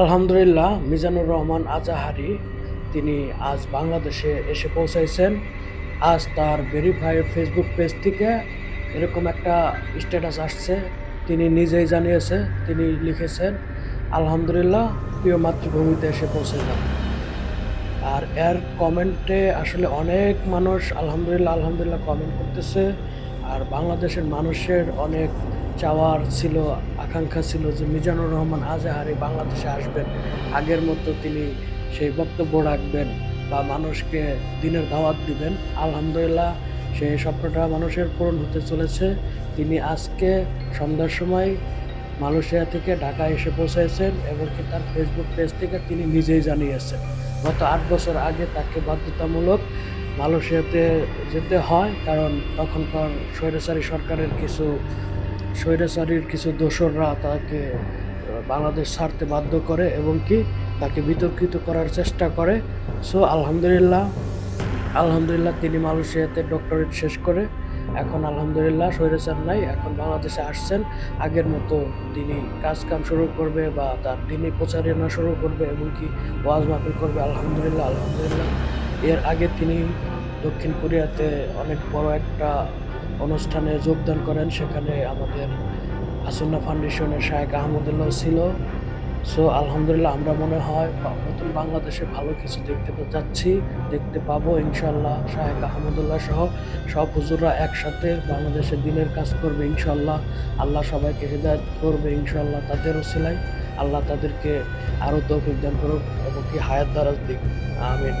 আলহামদুলিল্লাহ, মিজানুর রহমান আজাহারি, তিনি আজ বাংলাদেশে এসে পৌঁছাইছেন। আজ তার ভেরিফাইড ফেসবুক পেজ থেকে এরকম একটা স্ট্যাটাস আসছে। তিনি নিজেই জানিয়েছে, তিনি লিখেছেন, আলহামদুলিল্লাহ, প্রিয় মাতৃভূমিতে এসে পৌঁছাইলাম। আর এর কমেন্টে আসলে অনেক মানুষ আলহামদুলিল্লাহ আলহামদুলিল্লাহ কমেন্ট করতেছে। আর বাংলাদেশের মানুষের অনেক চাওয়ার ছিল, আকাঙ্ক্ষা ছিল যে মিজানুর রহমান আজাহারি বাংলাদেশে আসবেন। আগের মতো তিনি সেই বক্তব্য রাখবেন বা মানুষকে দিনের দাওয়াত দিবেন। আলহামদুলিল্লাহ সেই স্বপ্নটা মানুষের পূরণ হতে চলেছে। তিনি আজকে সন্ধ্যার সময় মালয়েশিয়া থেকে ঢাকা এসে পৌঁছেছেন এবং কি তার ফেসবুক পেজ থেকে তিনি নিজেই জানিয়েছেন। গত আট বছর আগে তাকে বাধ্যতামূলক মালয়েশিয়াতে যেতে হয়, কারণ তখনকার স্বৈরাচারী সরকারের কিছু স্বৈরাচারীর কিছু দোসররা তাকে বাংলাদেশ ছাড়তে বাধ্য করে এবং কি তাকে বিতর্কিত করার চেষ্টা করে। সো আলহামদুলিল্লাহ আলহামদুলিল্লাহ তিনি মালয়েশিয়াতে ডক্টরেট শেষ করে। এখন আলহামদুলিল্লাহ স্বৈরাচার নাই, এখন বাংলাদেশে আসছেন। আগের মতো তিনি কাজ কাম শুরু করবে বা তার দিনই প্রচারণা শুরু করবে এবং কি ওয়াজ মাহফিল করবে, আলহামদুলিল্লাহ আলহামদুলিল্লাহ। এর আগে তিনি দক্ষিণ কোরিয়াতে অনেক বড় একটা অনুষ্ঠানে যোগদান করেন, সেখানে আমাদের আসন্না ফাউন্ডেশনের শায়েক আহমদুল্লাহ ছিল। সো, আলহামদুলিল্লাহ আমরা মনে হয় নতুন বাংলাদেশে ভালো কিছু দেখতে যাচ্ছি, দেখতে পাবো ইনশাল্লাহ শাহেক আহমদুল্লাহ সহ। সব হুজুররা একসাথে বাংলাদেশে দিনের কাজ করবে ইনশাল্লাহ আল্লাহ সবাইকে হৃদায়ত করবে ইনশাল্লাহ তাদেরও ওসিলায়। আল্লাহ তাদেরকে আরও তৌফিক দান করুক এবং কি হায়াত দ্বারা দিক। আমিন।